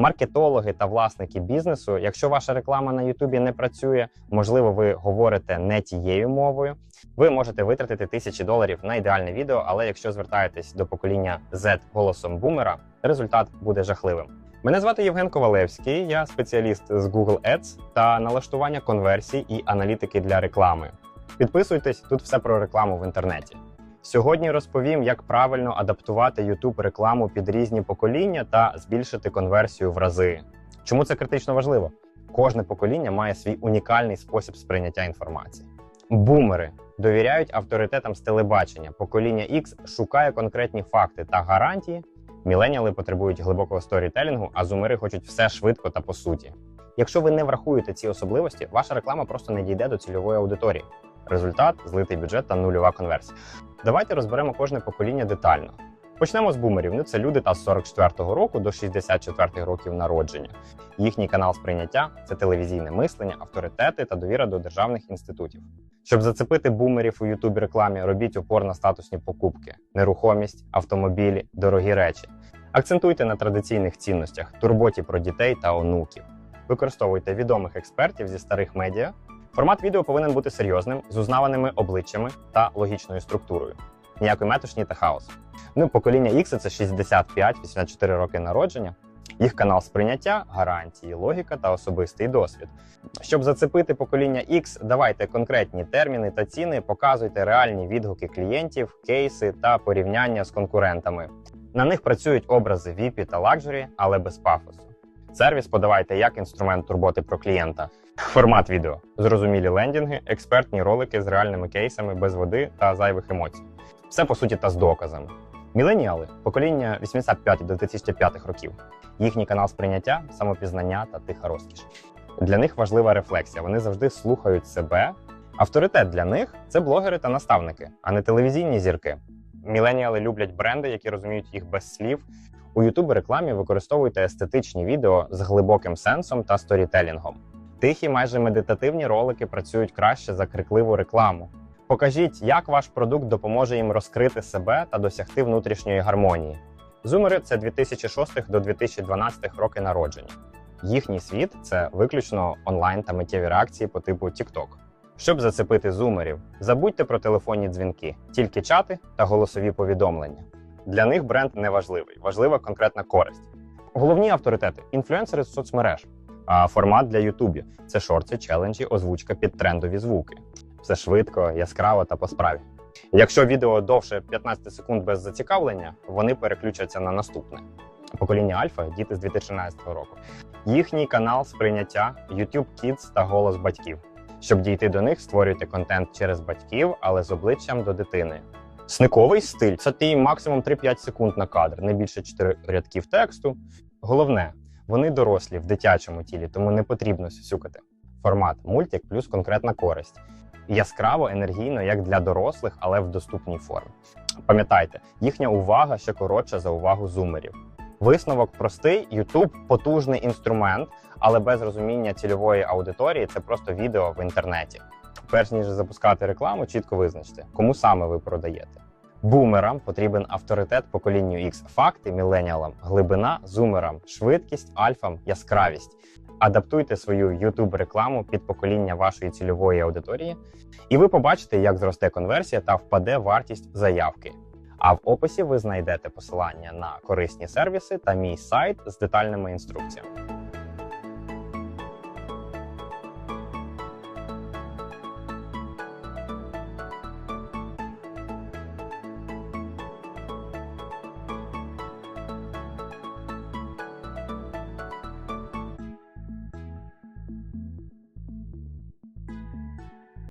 Маркетологи та власники бізнесу, якщо ваша реклама на Ютубі не працює, можливо, ви говорите не тією мовою. Ви можете витратити тисячі доларів на ідеальне відео, але якщо звертаєтесь до покоління Z голосом бумера, результат буде жахливим. Мене звати Євген Ковалевський, я спеціаліст з Google Ads та налаштування конверсій і аналітики для реклами. Підписуйтесь, тут все про рекламу в інтернеті. Сьогодні розповім, як правильно адаптувати YouTube рекламу під різні покоління та збільшити конверсію в рази. Чому це критично важливо? Кожне покоління має свій унікальний спосіб сприйняття інформації. Бумери довіряють авторитетам з телебачення. Покоління X шукає конкретні факти та гарантії. Міленіали потребують глибокого сторітелінгу, а зумери хочуть все швидко та по суті. Якщо ви не врахуєте ці особливості, ваша реклама просто не дійде до цільової аудиторії. Результат злитий бюджет та нульова конверсія. Давайте розберемо кожне покоління детально. Почнемо з бумерів. Ну це люди та з 44-го року до 64 років народження. Їхній канал сприйняття це телевізійне мислення, авторитети та довіра до державних інститутів. Щоб зацепити бумерів у Ютубі рекламі, робіть опор на статусні покупки, нерухомість, автомобілі, дорогі речі. Акцентуйте на традиційних цінностях, турботі про дітей та онуків. Використовуйте відомих експертів зі старих медіа. Формат відео повинен бути серйозним, з узнаваними обличчями та логічною структурою. Ніякої метушні та хаосу. Ну, покоління X – це 65-84 роки народження. Їх канал сприйняття, гарантії, логіка та особистий досвід. Щоб зацепити покоління X, давайте конкретні терміни та ціни, показуйте реальні відгуки клієнтів, кейси та порівняння з конкурентами. На них працюють образи VIP та лакжері, але без пафосу. Сервіс подавайте як інструмент турботи про клієнта. Формат відео, зрозумілі лендінги, експертні ролики з реальними кейсами без води та зайвих емоцій. Все по суті та з доказами. Міленіали покоління 85 до 2005 років. Їхній канал сприйняття, самопізнання та тиха розкіш. Для них важлива рефлексія. Вони завжди слухають себе. Авторитет для них це блогери та наставники, а не телевізійні зірки. Міленіали люблять бренди, які розуміють їх без слів. У youtube рекламі використовуйте естетичні відео з глибоким сенсом та сторітелінгом. Тихі, майже медитативні ролики працюють краще за крикливу рекламу. Покажіть, як ваш продукт допоможе їм розкрити себе та досягти внутрішньої гармонії. Зумери це 2006 до 2012 роки народження. Їхній світ це виключно онлайн та миттєві реакції по типу TikTok. Щоб зацепити зумерів, забудьте про телефонні дзвінки, тільки чати та голосові повідомлення. Для них бренд не важливий, важлива конкретна користь. Головні авторитети інфлюенсери з соцмереж. Формат для Ютубі це шорти, челенджі, озвучка під трендові звуки. Все швидко, яскраво та по справі. Якщо відео довше 15 секунд без зацікавлення, вони переключаться на наступне. Покоління Альфа діти з 2013 року. Їхній канал сприйняття YouTube Kids та голос батьків. Щоб дійти до них, створюйте контент через батьків, але з обличчям до дитини. Сниковий стиль це ти максимум 3-5 секунд на кадр, не більше 4 рядків тексту. Головне, вони дорослі в дитячому тілі, тому не потрібно сюсюкати. Формат мультик плюс конкретна користь. Яскраво, енергійно, як для дорослих, але в доступній формі. Пам'ятайте, їхня увага ще коротша за увагу зумерів. Висновок простий: YouTube – потужний інструмент, але без розуміння цільової аудиторії це просто відео в інтернеті. Перш ніж запускати рекламу, чітко визначте, кому саме ви продаєте. Бумерам потрібен авторитет поколінню X, факти міленіалам, глибина зумерам, швидкість альфам, яскравість. Адаптуйте свою youtube рекламу під покоління вашої цільової аудиторії, і ви побачите, як зросте конверсія та впаде вартість заявки. А в описі ви знайдете посилання на корисні сервіси та мій сайт з детальними інструкціями.